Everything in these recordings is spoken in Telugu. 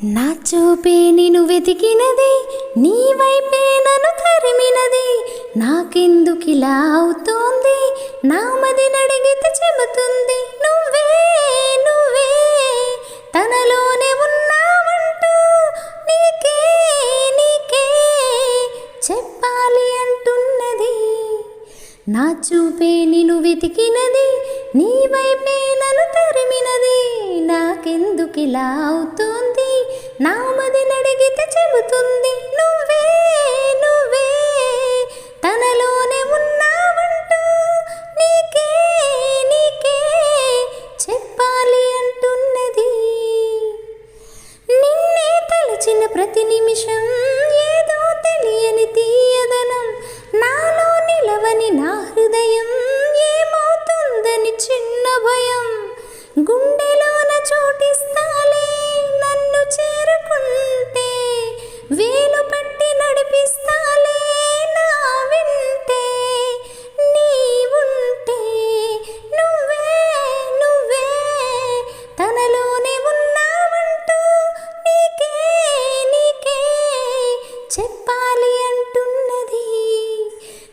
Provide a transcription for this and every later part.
నా చూపే నిన్ను వెతికినది నీ వైపే నన్ను తరిమినది. నాకెందుకిలా అవుతోంది? నా మది నడిగితే చెబుతుంది నువ్వే నువ్వే తనలోనే ఉన్నావంటూ నీకే నీకే చెప్పాలి అంటున్నది. నా చూపే నిన్ను వెతికినది నీ వైపే నన్ను తరిమినది. నాకెందుకిలా అవుతోంది? నా మది నడిగితే చెబుతుంది నువ్వే నువ్వే తనలోనే ఉన్నావంటూ నీకే నీకే చెప్పాలి అంటున్నది. నిన్నే తలచిన ప్రతి నిమిషం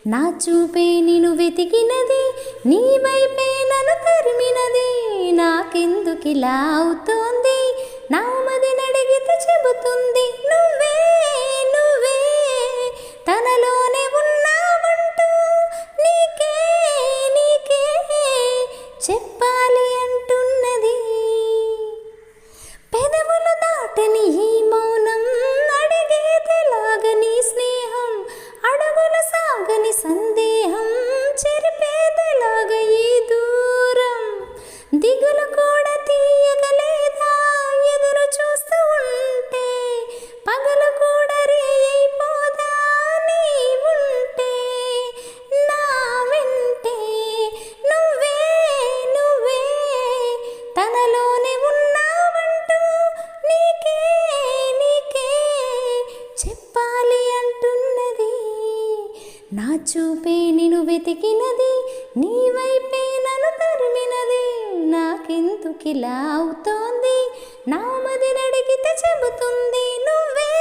నా చూపే నిను వెతికినది నీ వైపే నన్ను తరిమినది. నాకెందుకిలా అవుతోంది? నా మది నడిగితే చెబుతుంది తనలోనే ఉన్నావంటూ నీకే నీకే చెప్పాలి అంటున్నది. నా చూపే నిన్ను వెతికినది నీ వైపే నన్ను తరిమినది. నాకెందుకిలా అవుతోంది? నా మది నడిగితే చెబుతుంది నువ్వే